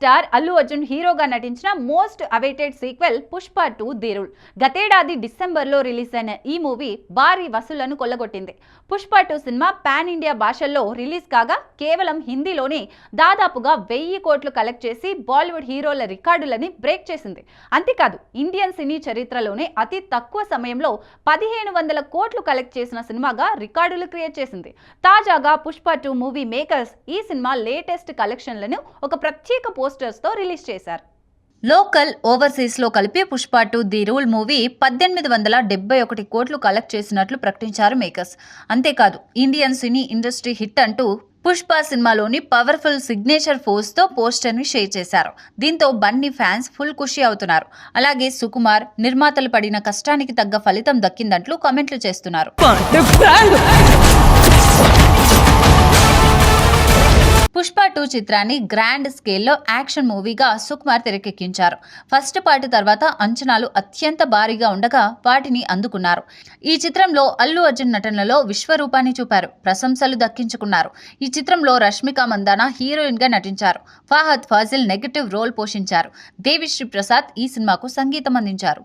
Star Allu Arjun హీరోగా నటించిన most awaited sequel Pushpa two the rule గతేడాది డిసెంబర్లో రిలీజ్ అయిన ఈ మూవీ భారీ వసూళ్ళను కొల్లగొట్టింది. పుష్ప టూ సినిమా పాన్ ఇండియా భాషల్లో రిలీజ్ కాగా కేవలం హిందీలోనే దాదాపుగా వెయ్యి కోట్లు కలెక్ట్ చేసి బాలీవుడ్ హీరోల రికార్డులని బ్రేక్ చేసింది. అంతేకాదు ఇండియన్ సినీ చరిత్రలోనే అతి తక్కువ సమయంలో పదిహేను వందల కోట్లు కలెక్ట్ చేసిన సినిమాగా రికార్డులు క్రియేట్ చేసింది. తాజాగా పుష్ప టూ మూవీ మేకర్స్ ఈ సినిమా లేటెస్ట్ కలెక్షన్లను ఒక ప్రత్యేక పోస్ట్ పోస్టర్స్తో రిలీజ్ చేశారు. లోకల్ ఓవర్సీస్లో కలిపి Pushpa two the rule movie పద్దెనిమిది వందల డెబ్బై ఒకటి కోట్లు కలెక్ట్ చేసినట్లు ప్రకటించారు మేకర్స్. అంతేకాదు ఇండియన్ సినీ ఇండస్ట్రీ హిట్ అంటూ పుష్ప సినిమాలోని పవర్ఫుల్ సిగ్నేచర్ ఫోర్స్తో పోస్టర్ని షేర్ చేశారు. దీంతో బన్నీ ఫ్యాన్స్ ఫుల్ ఖుషి అవుతున్నారు. అలాగే సుకుమార్ నిర్మాతలు పడిన కష్టానికి తగ్గ ఫలితం దక్కిందంటూ కామెంట్లు చేస్తున్నారు. పుష్ప టూ చిత్రాన్ని గ్రాండ్ స్కేల్లో యాక్షన్ మూవీగా సుకుమార్ తెరకెక్కించారు. ఫస్ట్ పార్ట్ తర్వాత అంచనాలు అత్యంత భారీగా ఉండగా వాటిని అందుకున్నారు. ఈ చిత్రంలో అల్లు అర్జున్ నటనలో విశ్వరూపాన్ని చూపారు. ప్రశంసలు దక్కించుకున్నారు. ఈ చిత్రంలో రష్మిక మందాన హీరోయిన్గా నటించారు. ఫాహద్ ఫాజిల్ నెగటివ్ రోల్ పోషించారు. దేవిశ్రీ ప్రసాద్ ఈ సినిమాకు సంగీతం అందించారు.